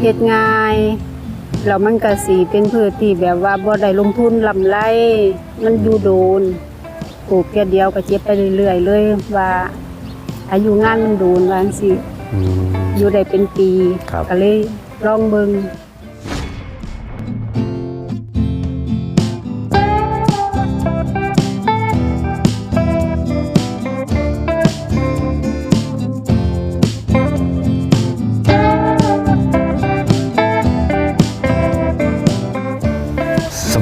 เฮ็ดง่ายแล้วมันก็สิเป็นพืชที่แบบว่าบ่ได้ลงทุนลำไรมันอยู่โดนปลูกแค่เดียวก็เจ็บไปเรื่อยๆเลยว่า อายุงานมันโดนว่าจังซี่อืมอยู่ได้เป็นปีครับก็เลยลองเบิ่ง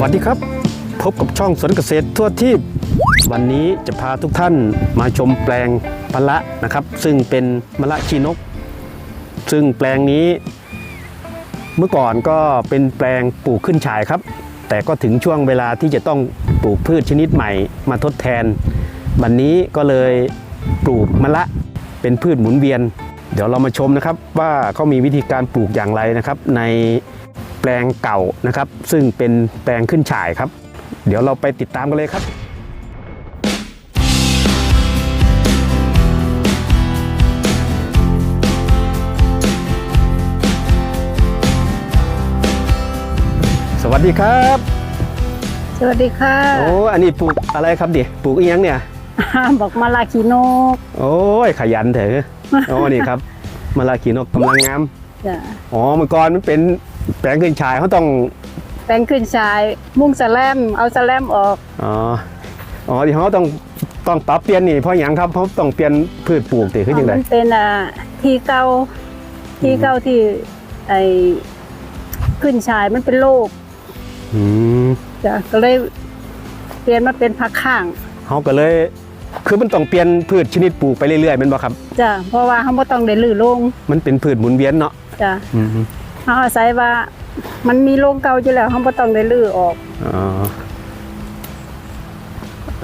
วัสดีครับ พบกับช่องสวนเกษตรทั่วที่วันนี้จะพาทุกท่านมาชมแปลงพะละนะครับ ซึ่งเป็นมะละชีนก ซึ่งแปลงนี้เมื่อก่อนก็เป็นแปลงปลูกขึ้นฉายครับ แต่ก็ถึงช่วงเวลาที่จะต้องปลูกพืชชนิดใหม่มาทดแทน วันนี้ก็เลยปลูกมะละเป็นพืชหมุนเวียน เดี๋ยวเรามาชมนะครับว่าเขามีวิธีการปลูกอย่างไรนะครับ ใน ปลงเก่านะครับ ซึ่งเป็นแปลงขึ้นฉายครับ เดี๋ยวเราไปติดตามกันเลยครับสวัสดีครับ สวัสดีค่ะ โอ้ อันนี้ปลูกอะไรครับดิ ปลูกอีหยังเนี่ยบอกมาลาคีโนก โอ้ย ขยันเถอะ โอ้ นี่ครับมะละขีนกกำลังงามจ้ะอ๋อ เมื่อก่อนมันเป็น แปลงขึ้นชายเขาต้องแปลงขึ้นชาย มุ่งสแลมเอาสแลมออก อ๋ออ๋อที่เขาต้องต้องปรับเปลี่ยนนี่เพราะอย่างครับเขาต้องเปลี่ยนพืชปลูกติขึ้นยังไงมันเป็นอ่าที่เก่าที่เก่าที่ไอ้ขึ้นชายมันเป็นโรคอืมจ้ะก็เลยเปลี่ยนมาเป็นผักข้างเขาก็เลย คือมันต้องเปลี่ยนพืชชนิดปลูกไปเรื่อยๆแมันบ่ครับจ้ะเพราะว่าเขาบ่ต้องได้ลื้อลงมันเป็นพืชหมุนเวียนเนาะจ้ะอืม เขาอาศัยว่า มันมีโรงเก่าอยู่แล้วเขาบ่ต้องได้ลื้อออกอ๋อ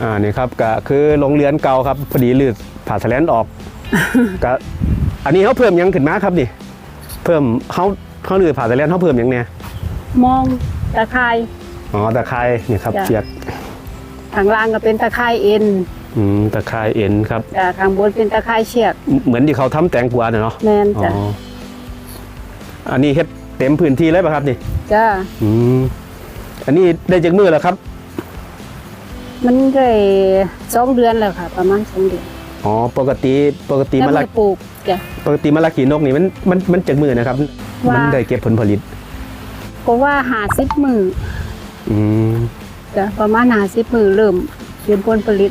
อ่านี่ครับก็คือโรงเรือนเก่าครับพอดีลืดผ่าแสลนออกก็อันนี้เขาเพิ่มหยังขึ้นมาครับนี่ เพิ่มเขาเขาลืดผ่าแสลนเขาเพิ่มหยังเนี่ยมองตะไคร้ อ๋อตะไคร้นี่ครับจ้ะเสียดข้างล่างก็เป็นตะไคร้เอ็นอืมตะไคร้เอ็นครับ จ้ะข้างบนเป็นตะไคร้เชือกเหมือนที่เขาทำแตงกวาเนี่ยเนาะ แม่นอ๋อจ้ะอันนี้เฮ็ดเต็มพื้นที่เลยป่ะครับนี่จ้ะอืมอันนี้ได้จากมือแล้วครับ มันได้สองเดือนแล้วค่ะ ประมาณสองเดือนอ๋อปกติปกติแล้วมะละมาปลูกจ้ะปกติมะละขีนกนี่มันมันมันจากมือนะครับว่ามัมันได้เก็บผลผลิต ก็ว่าหาสิบมืออืมจ้ะประมาณหาสิบมือเริ่มเป็นผลผลิต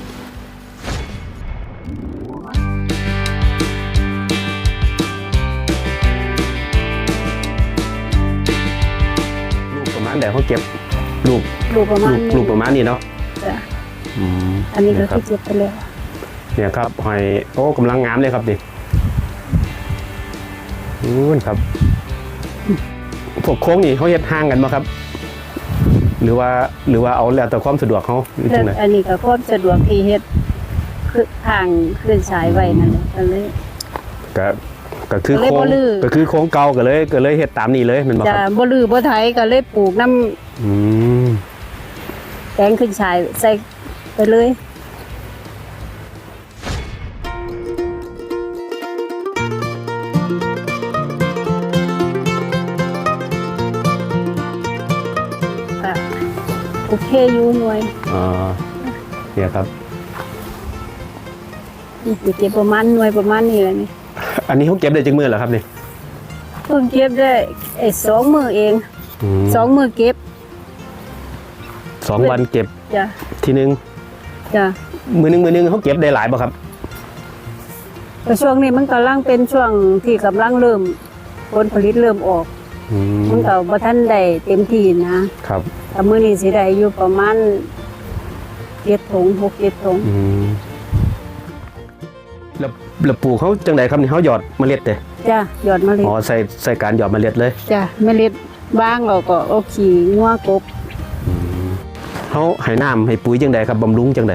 ณไหนเขาเก็บลูกลูกประมาณลูกนี้ลูกประมาณนี้เนาะจ้ะอืมอันนี้ก็เยครัคืบอเจ็บไปแล้วเนี่ยครับหอยโอ้กำลังงามเลยครับดินู่นครับพวกโค้งนี่เขาเฮ็ดห่างกันมาครับ หรือว่าหรือว่าเอาแล้วแต่ความสะดวกเขาหรือแล้จัวงไดอันนี้ก็ความสะดวกที่เฮ็ดคือทางขึ้นสายไว้นั่นแหละก็เลยก็ ก็คือก็เลยโค้บ่งลื้อก็คือโค้งเก่าก็เลยก็เลยเฮ็ดตามนี้เลยแมันบ่จะครับบ่ลือบ่ไถก็เลยปลูกน้ำอืมแตงขึ้นสายใส่ไปเลยก็โอเคอยู่หน่วยอ๋อเนี่ยครับนี่สิเก็บประมาณหน่วยประมาณนี้แหละนี่ อันนี้เขาเก็บได้จังมือเหรอครับนี่เพิ่งเก็บได้ไอ้สองมือเองมสองมือเก็บสองวันเก็บจ้ะทีนึงจ้ะมือนึงมือนึงเขาเก็บได้หลายบ่ครับแต่ช่วงนี้มันกำลังเป็นช่วงที่กำลังเริ่มผลผลิตเริ่มออกอืมมันก็บ่ทันได้เต็มที่นะครับ แต่มื้อนี้สิได้อยู่ประมาณเจ็ดถุงหกเจ็ดถุงอืม แล้วแล้วปลูกเขาจังไดครับนี่เขาหยอดเมล็ดเด้จ้ะหยอดเมล็ดอ๋อใส่ใส่การหยอดเมล็ดเลยจ้ะเมล็ดบ้างเราก็เอาขี้งัวกบเขาให้น้ำให้ปุ๋ยจังไดครับบำรุงจังได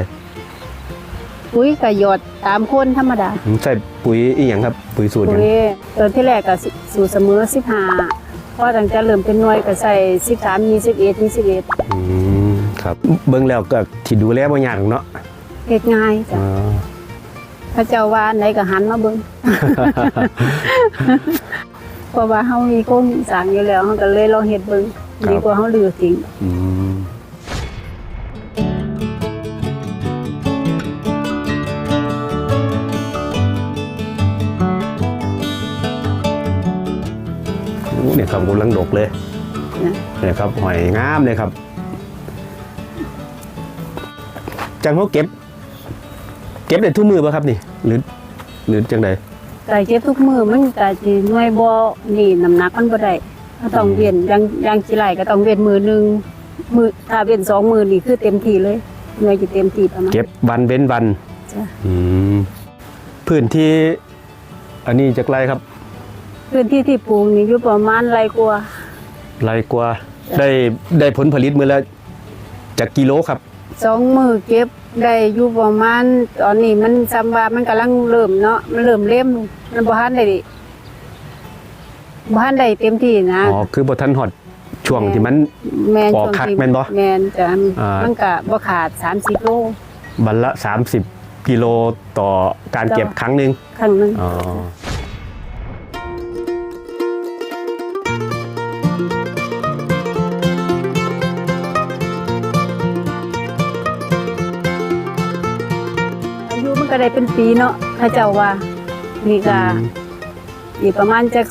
ปุ๋ยก็หยอดตามคนธรรมดาอืมใส่ปุ๋ยอีหยังครับ ปุ๋ยสูตรหยังปุ๋ยตอนที่แรกก็สิสูตรเสมอ15พอตั้งแต่เริ่มเป็นหน่วยก็ใส่13 21 21อืมครับเบิ่งแล้วก็ที่ดูแลบ่ยากหรอกเนาะเฮ็ดง่ายจ้ะอ๋อ พระเจ้าว่าอันไหนก็หันมาเบิ่งเพราะว่าเฮามีโครงสร้างอยู่แล้วเฮาก็เลยลองเฮ็ดเบิ่งครับดีกว่าเฮาลือทิ้งอืมเนี่ยครับกำลังดกเลยนะเนี่ยครับหอยงามเลยครับ จังเขาเก็บ เก็บได้ทุกมือป่ะครับนี่ หรือหรือจังใดแต่เก็บทุกมื้อมันก็สิหน่วยบ่นี่น้ำหนักมันบ่ได้ก็ต้องเว้นอย่างอย่างสิไหลก็ต้องเว้นมือหนึงมือถ้าเว้นสองมือนี่คือเต็มที่เลยหน่วยจะเต็มที่ประมาณ เก็บวันเว้นวันจ้ะ อืมพื้นที่ อันนี้จากไรครับ พื้นที่ที่ปลูกนี่อยู่ประมาณไรกว่า ไรกว่าได้ได้ผลผลิตมือละจากกิโลครับ สองมือเก็บได้อยู่ประมาณตอนนี้มันซ้ำว่ามันกำลังเริ่มเนาะมันเริ่มเล่มมันบ่ทันได้ดิบ่ทันได้เต็มที่นะอ๋อคือบทันหอดช่วงที่มันแม่นปอกช่วงคักที่แม่นบ่แม่นจ้ะอ่ามัมันก็บ่ขาด30โลบันละ30กิโลต่อการเก็บครั้งหนึ่งครั้งหนึงอ๋อ ได้เป็นปีเนาะเข้าเจ้าว่านี่ก็นี่ประมาณจัก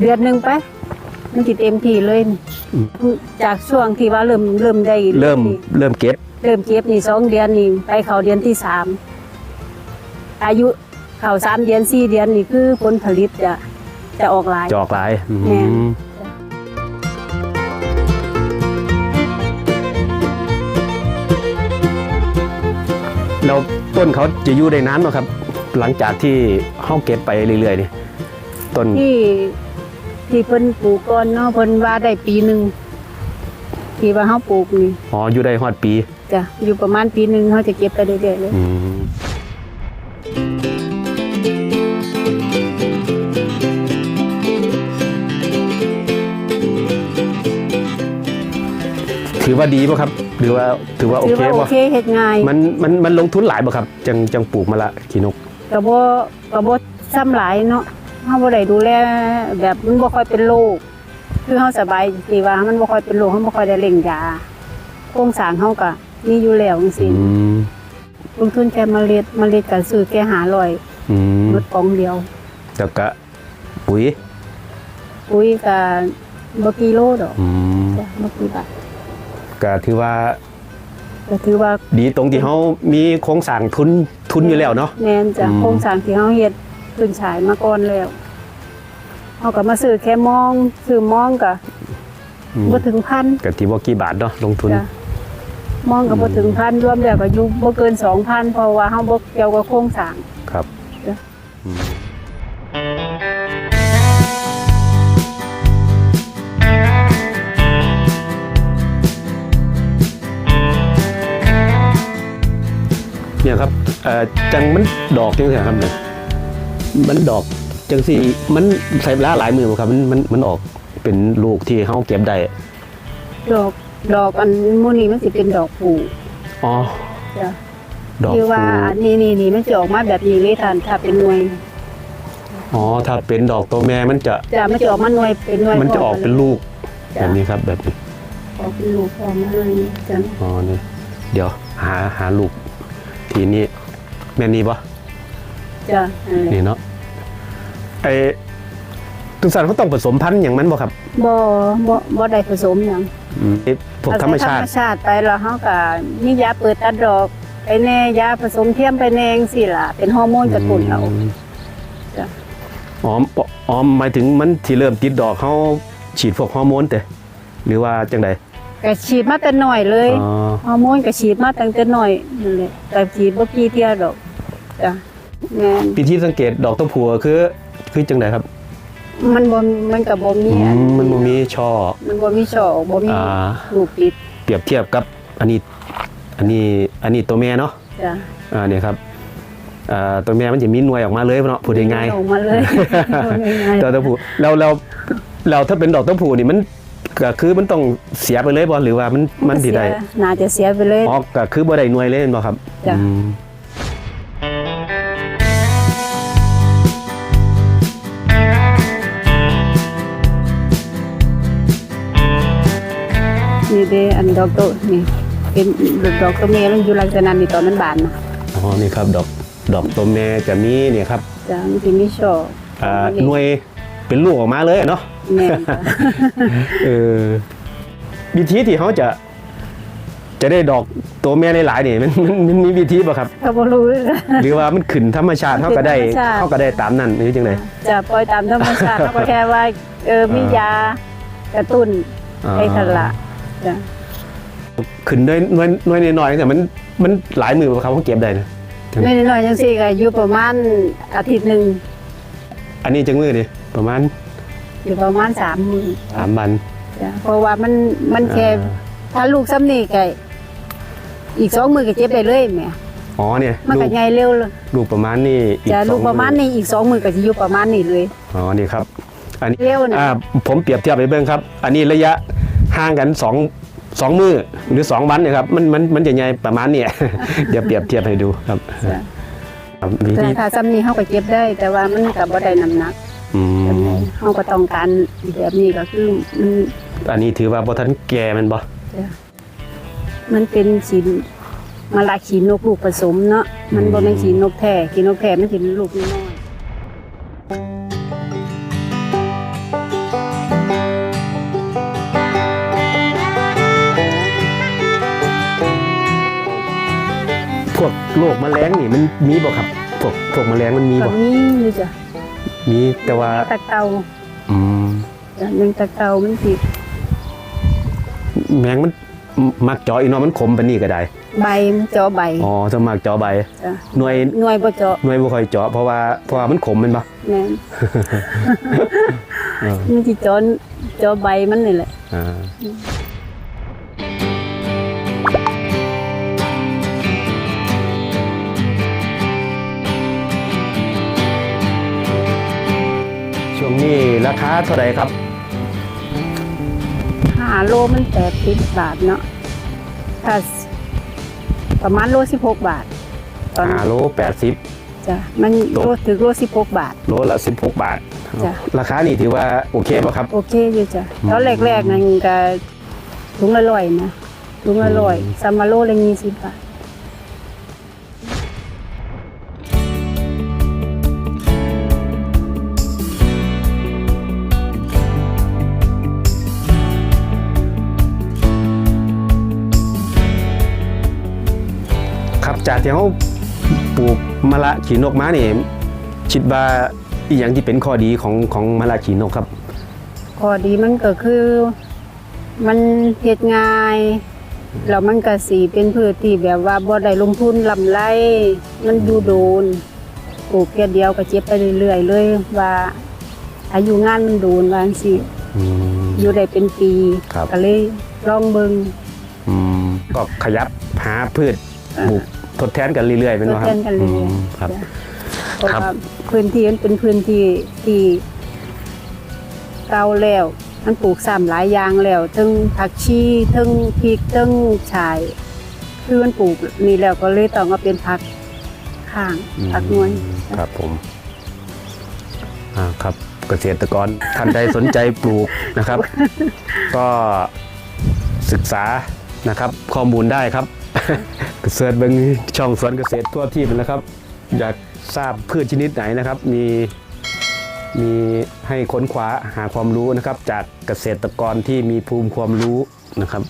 เดือนหนึงไป มันสิเต็มที่เลยนี่จากช่วงที่ว่าเริ่มเริ่มได้เริ่มเริ่มเก็บ เริ่มเก็บนี่สองเดือนนี่ไปเขาเดือนที่สามอายุเขาสามเดือนสี่เดือนนี่คือผลผลิตจะจะออกหลายจอกหลายอืแม่นมแล้ว ต้นเขาจะอยู่ได้นานไหมครับ หลังจากที่เฮาเก็บไปเรื่อยๆนี่ต้นที่ที่เพิ่นปลูกก่อนเนาะเพิ่นว่าได้ปีหนึ่งที่ว่าเฮาปลูกนี่อ๋ออยู่ได้ฮอดปีจ้ะอยู่ประมาณปีหนึ่งเขาจะเก็บไปเรื่อยๆเลย อืม อว่าดีป่ะครับ หรือว่าถือว่าโอถือเคว่าโอป่ะเคเฮ็ดง่ายมันมันมันลงทุนหลายป่ะครับ จังจังปลูกมาละขีนก ก็บ่ก็บ่ซ้ำหลายเนาะเฮาบ่ได้ดูแลแบบมันบ่ค่อยเป็นโรคคือเฮาสบายที่ว่ามันบ่ค่อยเป็นโรคเฮาบ่ค่อยได้เร่งยาโครงสร้างเฮาก็มีอยู่แล้วจังอืซี่มลงทุนแค่เมล็ดเมล็ดก็ซื้อแค่500อืมหมดกล่องเดียว แล้วก็ปุ๋ยปุ๋ยก็บ่กี่โลดอกอืมจ้ะบ่กี่บาท ก็ถือว่าก็ถือว่าดีตรงที่เขามีโครงสร้างทุนทุนอยู่แล้วเนาะแม่นจ้ะอืมโครงสร้างที่เฮาเฮ็ดขึ้นฉายมาก่อนแล้วเฮาก็มาซื้อแค่มองซื้อมองก็อืมบ่ถึงพันก็ที่ว่ากี่บาทเนาะลงทุนจ้ะมองก็บ่ถึงพันรวมแล้วก็อยู่บ่เกิน2,000เพราะว่าเฮาบ่เกี่ยวกับโครงสร้างครับจ้ะ เนี่ยครับเอ่อจังมันดอกจังซี่ครับเนี่ยมันดอกจังสี่มันใช้เวลาหลายมือบ่ครับมันมันมันออกเป็นลูกที่เขาเก็บได้ดอกดอกอันหมู่นี้มันสิเป็นดอกผูอ๋อจ้ะดอกที่ว่าฟูอันนี้นี่นี่มันจะออกมาแบบนี้เลยท่านถ้าเป็นหน่วยอ๋อถ้าเป็นดอกตัวแม่มันจะจ้ะมันจะออกมาหน่วยเป็นหน่วยมันจะออกเป็นลูกจ้ะแบบนี้ครับแบบนี้ออกเป็นลูกออกมาเลยจ้ะอ๋อนี่เดี๋ยวหาหาลูกทีนี้ แม่นนี่ปะจ้ะนั่นแหละนี่เนาะไอตุสันเขาต้องผสมพันธุ์อย่างมันบ่ครับบ่บ่บ่ได้ผสมหยังอืมไอ้พวกธรรมชาติธรรมชาติไปแล้วเฮาก็มียาเปิดตัดดอก ไปแน่ยาผสมเทียมไปแน่จังซี่ล่ะ เป็นฮอร์โมนกระตุ้นเอา มจ้ะ อ๋ออ๋อหมายถึงมันที่เริ่มติดดอกเขาฉีดพวกฮอร์โมนแต่หรือว่าจังใด ก็ฉีดมาแต่น้อยเลยอ๋อฮอร์โมนก็ฉีดมาตั้งแต่น้อยนั่นแหละแต่ฉีดบ่กี่เที่ยดอกจ้ะแม่นปีที่สังเกตดอกตัวผัวคือ คือจังใดครับมันบ่มันก็บ่มีอือันมมันบ่มีช่อ มันบ่มีช่อบ่มีอ่า ลูกติดเปรียบเทียบกับอันนี้อันนี้อันนี้ตัวแม่เนาะจ้ะอ่าเนี่ยครับอ่าตัวแม่มันจะมีหน่วยออกมาเลยเนาะพูดง่ายออกมาเลย พูดง่ายๆ ดอกตัวผู้เราเราเราถ้าเป็นดอกตัวผู้นี่มัน ก็คือมันต้องเสียไปเลยบ่หรือว่ามันมันดีได้น่าจะเสียไปเลยอ๋อก็คือบ่ได้หน่วยเลยบ่ครับนี่เด้อันดอกโตนี่เป็นดอกดอกตัเมย์มันอยู่ลักษณะนี้ตอนนั้นบานนะอ๋อนี่ครับดอกดอกตัเมย์จะมีเนี่ยครับจะมีมิช่ออ่าหน่วย เป็นลูกออกมาเลยเนาะแม่นจ้ะเออวิธีที่เขาจะ จะได้ดอกตัวแม่หลายๆนี่มันมันมันมีวิธีป่ะครับ ก็บ่รู้เลยจ้ะหรือว่ามันขึ้นธรรมชาติเขาก็ได้ขึ้นธรรมชาติ เขาก็ได้ตามนั้นหรือจังไดจะปล่อยตามธรรมชาติเขาก็แค่ว่าเออมียากระตุ้นให้ทันละจ้ะขึ้นด้วยหน่วยหน่วยน้อยๆแต่มันมันหลายมือป่ะครับเขาเก็บได้นะไม่น้อยๆจังซี่ก็อยู่ประมาณอาทิตย์หนึงอันนี้จังมือดิ ประมาณอยู่ประมาณ3มื้อสามวันจ้ะเพราะว่ามันมันแค่อ่าถ้าลูกซ้ำนี่ก็อีกสองมื้อก็เจ็บได้เลยแหม่อ๋อเนี่ยมันลูก็กใหญ่เร็วเลยลูกประมาณนี้อีจะสลูองกประมาณอนี้อีกสองมื้อก็สิอยู่ประมาณนี้เลย อ๋อนี่ครับ อันนี้เร็วนะอ่าผมเปรียบเทียบไปเบิ่งครับ อันนี้ระยะห่างกันสองสองมือหรือสองวันเนยครับมันมันมันจะใหญ่ประมาณเนี้ยเดี๋ยวเปรียบเทียบให้ดูครับจ้ะครับวิแต่ธีถ้าซ้ำนี้เขาก็เก็บได้ แต่ว่ามันก็บ่ได้น้ำหนักอื แบบมนี้เขาก็ต้องการแบบนี้ก็คือมันอันนี้ถือว่าบ่ทันแก่แมันบ่มันเป็นสีมาลาขีนกลูกผสมเนาะมันบ่แม่นขีนกแท้ขีนกแท้มันสิลูกน้อยพวกโรคแมลงนี่มันมีบ่ครับพวกพวกแมลงมันมีก็บ่ มีอยู่จ้ะ มีแต่ว่าตะเตาอืมจ้ะหนึ่งตะเตามันสิแมงมันมักเจาะอีกเนาะมันขมปานนี้ก็ได้ ใบมันเจาะใบอ๋อจะมักเจาะใบจ้ะหน่วยหน่วยบ่เจาะหน่วยบ่ค่อยเจาะเพราะว่าเพราะว่ามันขมแม่นบ่แม่นเออมันสิเจาะเจาะใบมันนี่แหละอ่า ราคาเท่าไหร่ครับ5โลมัน80บาทเนาะถ้าประมาณโล16บาท ตอนนี้5โล80จ้ะมันตกโลถึงโล16บาท โลละ16บาท จ้ะ ราคานี่ถือว่าโอเคป่ะครับ โอเคอยู่จ้ะอืมตอนแรกๆนั่นก็ถุงละร้อยนะถุงละร้อยอืมซัมมาโลละยี่สิบบาท จากที่เขาปลูกมะละขีนกมานี่คิดว่าอีหยังที่เป็นข้อดีของของมะละขีนกครับข้อดีมันก็คือ มันเฮ็ดง่ายแล้วมันก็สีเป็นพืชที่แบบว่าบ่ได้ลงทุนลำไรมันอยู่โดนปลูกแค่เดียวก็เจ็บไปเรื่อยๆเลยว่า อายุงานมันโดนว่าจังซี่อืมอยู่ได้เป็นปีครับก็เลยลองเบิ่งอืมก็ขยับหาพืชปลูกท ดแทนกันเรื่อยๆเป็นทดว่าคแทรับนกันเรื่อยอืมๆครับจ้ะเพราะครับ ว่าพื้นที่มันเป็นพื้นที่ที่เก่าแล้ว มันปลูกซ้ำหลายอย่างแล้วทั้งผักชีทั้งพริกทั้งชาย คือมันปลูกนี่แล้วก็เลยต้องเอาเป็นผักข้างผักนวลครับผมอ่าครับเกษตรกรท่านใดสนใจปลูกนะครับ ก็ศึกษานะครับ ข้อมูลได้ครับ เกษตรเบิงช่องสวนเกษตรทั่วที่เป็นนะครับ อยากทราบพืชชนิดไหนนะครับ มีมีให้ค้นคว้าหาความรู้นะครับ จากเกษตรกรที่มีภูมิความรู้นะครับ